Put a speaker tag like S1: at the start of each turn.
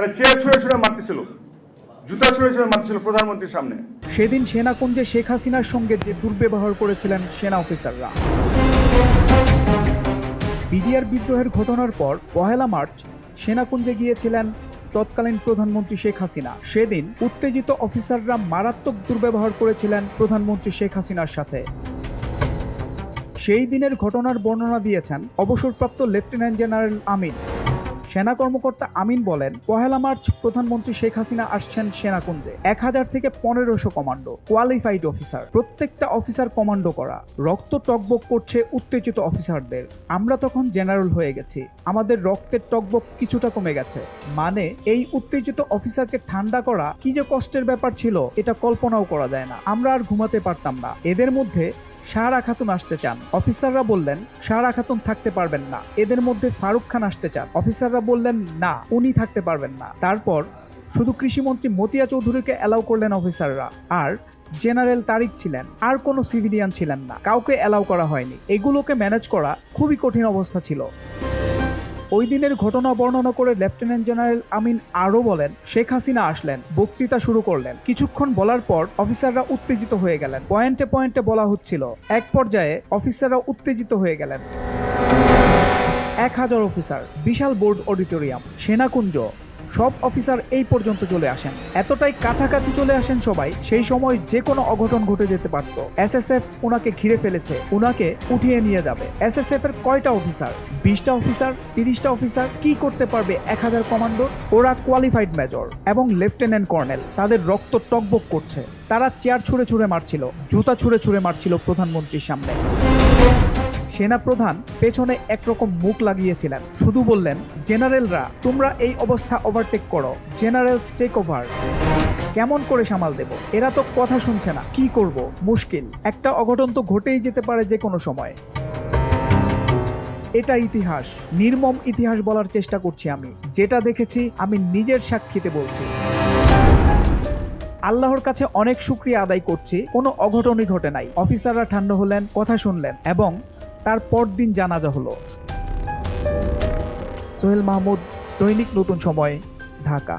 S1: তারা চেয়ার ছুঁড়ে ছুঁড়ে মারতেছিল, জুতা ছুঁড়ে ছুঁড়ে মারতেছিল প্রধানমন্ত্রীর সামনে।
S2: সেদিন সেনাকুঞ্জে শেখ হাসিনার সঙ্গে যে দুর্ব্যবহার করেছিলেন সেনা অফিসাররা। বিডিআর বিদ্রোহের ঘটনার পর পহেলা মার্চ সেনাকুঞ্জে গিয়েছিলেন তৎকালীন প্রধানমন্ত্রী শেখ হাসিনা। সেদিন উত্তেজিত অফিসাররা মারাত্মক দুর্ব্যবহার করেছিলেন প্রধানমন্ত্রী শেখ হাসিনার সাথে। সেই দিনের ঘটনার বর্ণনা দিয়েছেন অবসরপ্রাপ্ত লেফটেন্যান্ট জেনারেল আমিন। সেনা কর্মকর্তা আমিন বলেন, পহেলা মার্চ প্রধানমন্ত্রী শেখ হাসিনা আসছেন সেনাকুঞ্জে এক হাজার থেকে পনেরোশো কমান্ডো কোয়ালিফাইড অফিসার প্রত্যেকটা অফিসার কমান্ডো করা। রক্ত টকবক করছে উত্তেজিত অফিসারদের আমরা তখন জেনারেল হয়ে গেছি। আমাদের রক্তের টকবক কিছুটা কমে গেছে। মানে এই উত্তেজিত অফিসারকে ঠান্ডা করা কি যে কষ্টের ব্যাপার ছিল, এটা কল্পনাও করা যায় না। আমরা আর ঘুমাতে পারতাম না। এদের মধ্যে সাহারা খাতুন আসতে চান। অফিসাররা বললেন সাহারা খাতুন থাকতে পারবেন না। এদের মধ্যে ফারুক খান আসতে চান। অফিসাররা বললেন, না, উনি থাকতে পারবেন না। তারপর শুধু কৃষিমন্ত্রী মতিয়া চৌধুরীকে অ্যালাউ করলেন অফিসাররা। আর জেনারেল তারিক ছিলেন। আর কোনো সিভিলিয়ান ছিলেন না। কাউকে অ্যালাউ করা হয়নি। এগুলোকে ম্যানেজ করা খুবই কঠিন অবস্থা ছিল। ওই দিনের ঘটনা বর্ণনা করে লেফটেন্যান্ট জেনারেল আমিন আরও বলেন, শেখ হাসিনা আসলেন, বক্তৃতা শুরু করলেন। কিছুক্ষণ বলার পর অফিসাররা উত্তেজিত হয়ে গেলেন। পয়েন্টে পয়েন্টে বলা হচ্ছিল, এক পর্যায়ে অফিসাররা উত্তেজিত হয়ে গেলেন। এক হাজার অফিসার, বিশাল বোর্ড অডিটোরিয়াম, সেনাকুঞ্জ সব অফিসার এই পর্যন্ত চলে আসেন। এতটাই কাছাকাছি চলে আসেন সবাই, সেই সময় যে কোনো অঘটন ঘটে যেতে পারত। এসএসএফ ওনাকে ঘিরে ফেলেছে ওনাকে উঠিয়ে নিয়ে যাবে। এসএসএফ এর কয়টা অফিসার? বিশটা অফিসার? তিরিশটা অফিসার? কি করতে পারবে এক হাজার কমান্ডো ওরা কোয়ালিফাইড মেজর এবং লেফটেন্যান্ট কর্নেল তাদের রক্ত টকবক করছে। তারা চেয়ার ছুঁড়ে ছুঁড়ে মারছিল, জুতা ছুঁড়ে ছুঁড়ে মারছিল প্রধানমন্ত্রীর সামনে। সেনা প্রধান পেছনে একরকম মুখ লাগিয়েছিলেন। শুধু বললেন, জেনারেলরা, তোমরা এই অবস্থা ওভারটেক করো। জেনারেল টেক ওভার কেমন করে সামাল দেব? এরা তো কথা শুনছে না। কি করব? মুশকিল। একটা অঘটন তো ঘটেই যেতে পারে যে কোনো সময়। এটা ইতিহাস। নির্মম ইতিহাস বলার চেষ্টা করছি আমি। যেটা দেখেছি, আমি নিজের সাক্ষীতে বলছি। আল্লাহর কাছে অনেক শুক্রিয়া আদায় করছি। কোনো অঘটনই ঘটে নাই। অফিসাররা ঠান্ডা হলেন, কথা শুনলেন এবং তার পরদিন জানাজা হলো। সোহেল মাহমুদ দৈনিক নতুন সময় ঢাকা।